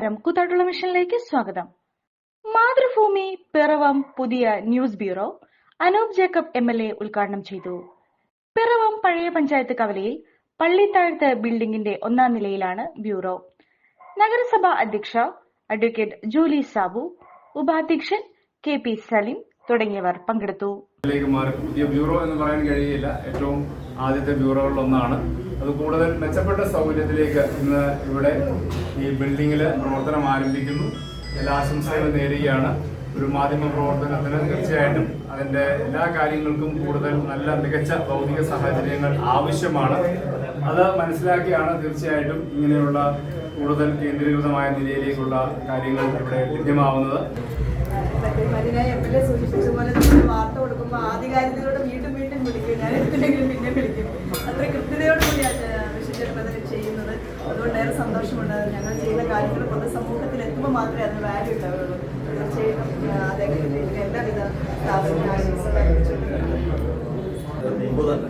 നമസ്കാരം. കൂത്താട്ടുള്ള മിഷനിലേക്ക് സ്വാഗതം. മാതൃഭൂമി പിറവം പുതിയ news bureau. Anoop Jacob M L A ഉദ്ഘാടനം ചെയ്തു. പിറവം പഴയ പഞ്ചായത്ത് കവലയിൽ പള്ളിത്താഴത്ത് ബിൽഡിംഗിന്റെ ഒന്നാം നിലയിലാണ് ബ്യൂറോ. നഗരസഭാ അധ്യക്ഷ അഡ്വക്കേറ്റ് ജൂലി സാബു ഉപാധ്യക്ഷൻ കെ പി സലിം തുടങ്ങിയവർ പങ്കെടുത്തു. ിലേക്ക് മാറി. പുതിയ ബ്യൂറോ എന്ന് പറയാൻ കഴിയില്ല. ഏറ്റവും ആദ്യത്തെ ബ്യൂറോകളിലൊന്നാണ് അത് കൂടുതൽ മെച്ചപ്പെട്ട സൗകര്യത്തിലേക്ക് ഇന്ന് ഇവിടെ ഈ ബിൽഡിങ്ങിൽ പ്രവർത്തനം ആരംഭിക്കുന്നു. എല്ലാ ആശംസകളും നേരുകയാണ്. ഒരു മാധ്യമ പ്രവർത്തനത്തിന് തീർച്ചയായിട്ടും അതിന്റെ എല്ലാ കാര്യങ്ങൾക്കും കൂടുതൽ നല്ല മികച്ച ഭൗതിക സാഹചര്യങ്ങൾ ആവശ്യമാണ്. അത് മനസ്സിലാക്കിയാണ് തീർച്ചയായിട്ടും ഇങ്ങനെയുള്ള കൂടുതൽ കേന്ദ്രീകൃതമായ നിലയിലേക്കുള്ള കാര്യങ്ങൾ ഇവിടെ ലഭ്യമാവുന്നത്. സന്തോഷമുണ്ട്. ഞങ്ങൾ ചെയ്ത കാര്യങ്ങൾ പൊതുസമൂഹത്തിൽ എത്തുമ്പോൾ മാത്രമേ അതിന് വാല്യൂ ഉണ്ടാവുള്ളൂ തീർച്ചയായിട്ടും അദ്ദേഹത്തിന് എല്ലാവിധ. മുമ്പ് തന്നെ.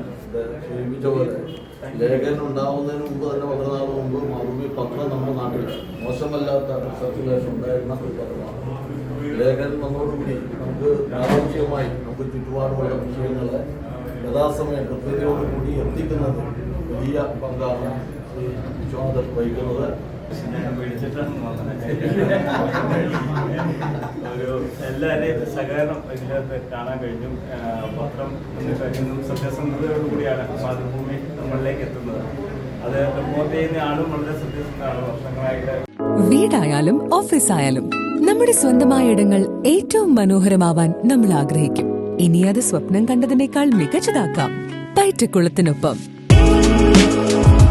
സൂചിപ്പിച്ച പോലെ ലേഖനം ഉണ്ടാവുന്നതിന് മുമ്പ് തന്നെ വളരെ നാൾ മുമ്പ് മാതൃഭൂമി പത്രം നമ്മുടെ നാട്ടിൽ മോശമല്ലാത്ത സർക്കുലേഷൻ ഉണ്ടായിരുന്ന ഒരു പത്രമാണ്. ലേഖനം വന്നതോടുകൂടി നമുക്ക് പ്രാദേശികമായി നമുക്ക് ചുറ്റുപാടുമുള്ള വിഷയങ്ങളെ യഥാസമയം കൃത്യതയോടുകൂടി എത്തിക്കുന്നത് വലിയ പങ്കാണ് ശ്രീ വിശ്വനാഥൻ വഹിക്കുന്നത് ഒരു എല്ലാവരെയും സഹകരണം ഇതിനകത്ത് കാണാൻ കഴിഞ്ഞു. പത്രം എന്ന് കഴിയുന്നു സത്യസന്ധതയോടുകൂടിയാണ് മാതൃഭൂമി നമ്മളിലേക്ക് എത്തുന്നത്. അത് റിപ്പോർട്ട് ചെയ്യുന്ന ആളും വളരെ സത്യസന്ധമാണ് വർഷങ്ങളായിട്ട്. വീടായാലും ഓഫീസായാലും നമ്മുടെ സ്വന്തമായ ഇടങ്ങൾ ഏറ്റവും മനോഹരമാവാൻ നമ്മൾ ആഗ്രഹിക്കും. ഇനി അത് സ്വപ്നം കണ്ടതിനേക്കാൾ മികച്ചതാക്കാം. പൈറ്റക്കുളത്തിനൊപ്പം.